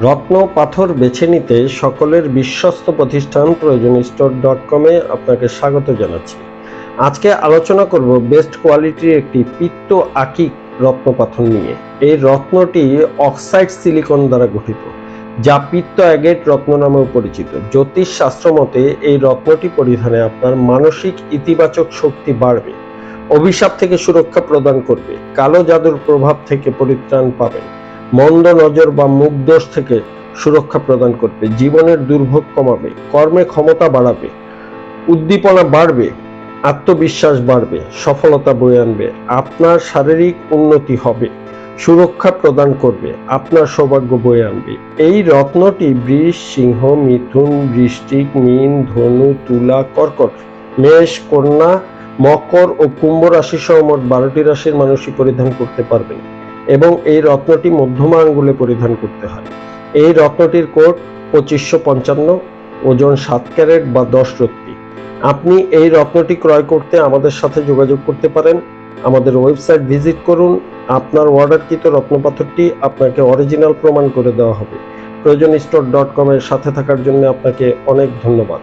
রত্ন পাথর বেছে নিতে সকলের বিশ্বস্ত প্রতিষ্ঠান প্রয়োজন স্টোর ডট কমে আপনাকে স্বাগত জানাচ্ছি। আজকে আলোচনা করব বেস্ট কোয়ালিটির একটি পিত্ত আকিক রত্ন পাথর নিয়ে। এই রত্নটি অক্সাইড সিলিকন দ্বারা গঠিত, যা পিত্ত অ্যাগেট রত্ন নামেও পরিচিত। জ্যোতিষ শাস্ত্র মতে এই রত্নটি পরিধানে আপনার মানসিক ইতিবাচক শক্তি বাড়বে, অভিশাপ থেকে সুরক্ষা প্রদান করবে, কালো জাদুর প্রভাব থেকে পরিত্রাণ পাবেন। মন্দ নজর বা মুখ দোষ থেকে সুরক্ষা প্রদান করবে। জীবনের দুর্ভোগ কমাবে, কর্মে ক্ষমতা বাড়াবে, উদ্দীপনা বাড়বে, আত্মবিশ্বাস বাড়বে, সফলতা বয়ে আনবে, আপনার শারীরিক উন্নতি হবে, সুরক্ষা প্রদান করবে, আপনার সৌভাগ্য বয়ে আনবে। এই রত্নটি বৃষ, সিংহ, মিথুন, বৃষ্টিক, মীন, ধনু, তুলা, কর্কট, মেষ, কন্যা, মকর ও কুম্ভ রাশি সহ মোট বারোটি রাশির মানুষই পরিধান করতে পারবেন। এবং এই রত্নটি মধ্যমা আঙ্গুলে পরিধান করতে হয়। এই রত্নটির কোট পঁচিশশো পঞ্চান্ন, ওজন সাত ক্যারেট বা দশ রত্তি। আপনি এই রত্নটি ক্রয় করতে আমাদের সাথে যোগাযোগ করতে পারেন। আমাদের ওয়েবসাইট ভিজিট করুন। আপনার অর্ডারকৃত রত্নপাথরটি আপনাকে অরিজিনাল প্রমাণ করে দেওয়া হবে। প্রয়োজন স্টোর ডট কমের সাথে থাকার জন্য আপনাকে অনেক ধন্যবাদ।